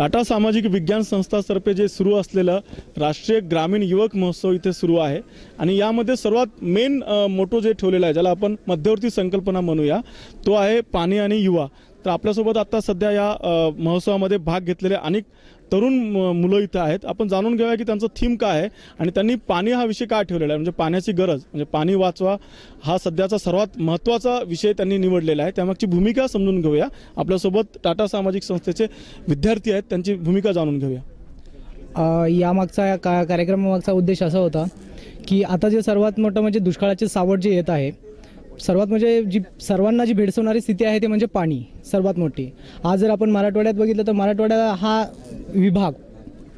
टाटा सामाजिक विज्ञान संस्थातर्फे जे सुरू असलेलं राष्ट्रीय ग्रामीण युवक महोत्सव इथे सुरू आहे. आणि यामध्ये सर्वात मेन मोटो जे ठेवलेलं आहे ज्याला आपण मध्यवर्ती संकल्पना म्हणूया तो आहे पाणी आणि युवा. तर आपल्यासोबत आत्ता सध्या या महोत्सवामध्ये भाग घेतलेले अनेक तरुण मुलं इथं आहेत. आपण जाणून घेऊया की त्यांचं थीम काय आहे आणि त्यांनी पाणी हा विषय का ठेवलेला आहे? म्हणजे पाण्याची गरज म्हणजे पाणी वाचवा हा सध्याचा सर्वात महत्त्वाचा विषय त्यांनी निवडलेला आहे. त्यामागची भूमिका समजून घेऊया. आपल्यासोबत टाटा सामाजिक संस्थेचे विद्यार्थी आहेत. त्यांची भूमिका जाणून घेऊया. यामागचा या का कार्यक्रमामागचा उद्देश असा होता की आता जे सर्वात मोठं म्हणजे दुष्काळाचे सावट जे येत आहे सर्वात म्हणजे जी सर्वांना जी भेडसवणारी स्थिती आहे ते म्हणजे पाणी सर्वात मोठी. आज जर आपण मराठवाड्यात बघितलं तर मराठवाड्याला हा विभाग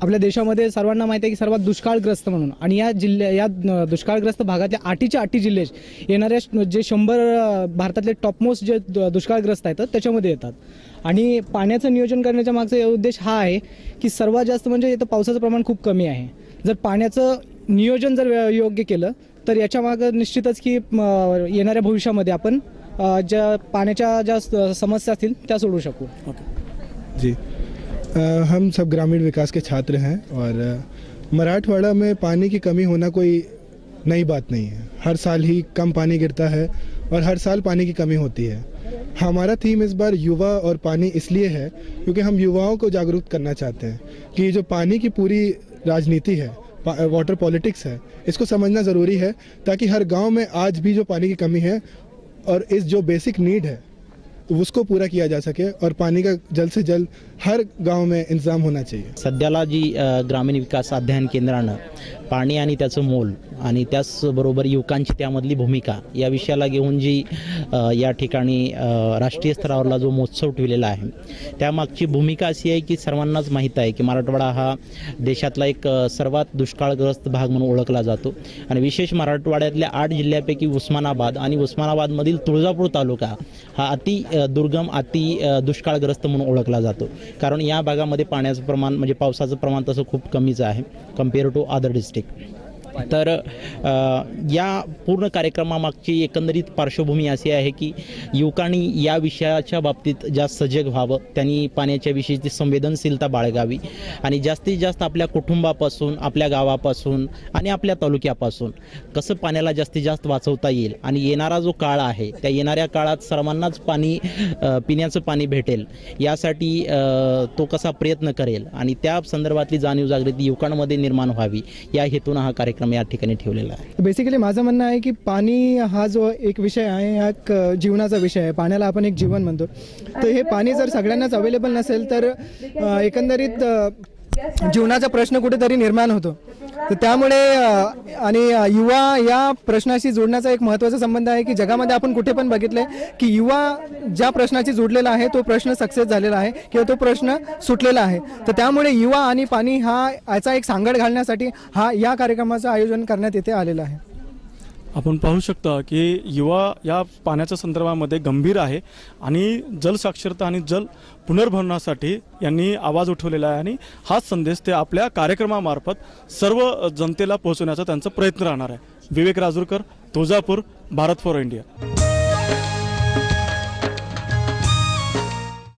आपल्या देशामध्ये सर्वांना माहिती आहे की सर्वात दुष्काळग्रस्त म्हणून. आणि या जिल्ह्या या दुष्काळग्रस्त भागातल्या आठीच्या आठी जिल्हे येणाऱ्या श- जे शंभर भारतातले टॉपमोस्ट जे दुष्काळग्रस्त आहेत त्याच्यामध्ये येतात. आणि पाण्याचं नियोजन करण्याच्या मागचा उद्देश हा आहे की सर्वात जास्त म्हणजे इथं पावसाचं प्रमाण खूप कमी आहे. जर पाण्याचं नियोजन जर व्य- योग्य केलं तर याच्या मागं निश्चितच की येणाऱ्या भविष्यामध्ये आपण ज्या पाण्याच्या ज्या स- समस्या असतील त्या सोडवू शकू. जी. हम सब ग्रामीण विकास के छात्र हैं और मराठवाड़ा में पानी की कमी होना कोई नई बात नहीं है। हर साल ही कम पानी गिरता है और हर साल पानी की कमी होती है। हमारा थीम इस बार युवा और पानी इसलिए है क्योंकि हम युवाओं को जागरूक करना चाहते हैं कि जो पानी की पूरी राजनीति है वाटर पॉलिटिक्स है, इसको समझना ज़रूरी है ताकि हर गाँव में आज भी जो पानी की कमी है और इस जो बेसिक नीड है उसको पूरा किया जा सके और पानी का जल्द से जल्द हर गांव में इंतजाम होना चाहिए। सध्याला जी ग्रामीण विकास अध्ययन केंद्रानं पाणी आणि त्याचं मोल आणि त्याचबरोबर युवकांची त्यामधली भूमिका या विषयाला घेऊन जी या ठिकाणी राष्ट्रीय स्तरावरला जो महोत्सव ठेवलेला आहे त्यामागची भूमिका अशी आहे की सर्वांनाच माहीत आहे की मराठवाडा हा देशातला एक सर्वात दुष्काळग्रस्त भाग म्हणून ओळखला जातो. आणि विशेष मराठवाड्यातल्या आठ जिल्ह्यापैकी उस्मानाबाद आणि उस्मानाबादमधील तुळजापूर तालुका हा अति दुर्गम अति दुष्काळग्रस्त म्हणून ओळखला जातो. कारण या भागामध्ये पाण्याचं प्रमाण म्हणजे पावसाचं प्रमाण तसं खूप कमीच आहे compare to other district Music. तर या पूर्ण कार्यक्रमामागची एकंदरीत पार्श्वभूमी अशी आहे की युवकांनी या विषयाच्या बाबतीत जास्त सजग व्हावं त्यांनी पाण्याच्या विषयीची संवेदनशीलता बाळगावी आणि जास्तीत जास्त आपल्या कुटुंबापासून आपल्या गावापासून आणि आपल्या तालुक्यापासून कसं पाण्याला जास्तीत जास्त वाचवता येईल आणि येणारा जो काळ आहे त्या येणाऱ्या काळात सर्वांनाच पाणी पिण्याचं पाणी भेटेल यासाठी तो कसा प्रयत्न करेल आणि त्या संदर्भातली जाणीव जागृती युवकांमध्ये निर्माण व्हावी या हेतून हा कार्यक्रम या ठिकाणी ठेवलेला आहे. बेसिकली माझं म्हणणं आहे की पाणी हा जो एक विषय आहे हा एक जीवनाचा विषय आहे. पाण्याला आपण एक जीवन म्हणतो. तर हे पाणी जर सगळ्यांनाच अवेलेबल नसेल तर एकंदरीत जीवनाचा प्रश्न कुठेतरी निर्माण होतो. तर त्यामुळे आणि युवा या प्रश्नाशी जोडण्याचा एक महत्त्वाचा संबंध आहे की जगामध्ये आपण कुठे पण बघितलंय की युवा ज्या प्रश्नाशी जोडलेला आहे तो प्रश्न सक्सेस झालेला आहे किंवा तो प्रश्न सुटलेला आहे. तर त्यामुळे युवा आणि पाणी हा याचा एक सांगड घालण्यासाठी हा या कार्यक्रमाचं आयोजन करण्यात येथे आलेलं आहे. आपण पाहू शकता की युवा या पाण्याच्या संदर्भामध्ये गंभीर आहे आणि जलसाक्षरता आणि जल पुनर्भरणासाठी यांनी आवाज उठवलेला आहे आणि हाच संदेश ते आपल्या कार्यक्रमामार्फत सर्व जनतेला पोहोचवण्याचा त्यांचा प्रयत्न राहणार आहे. Vivek Rajurkar Tuljapur Bharat for India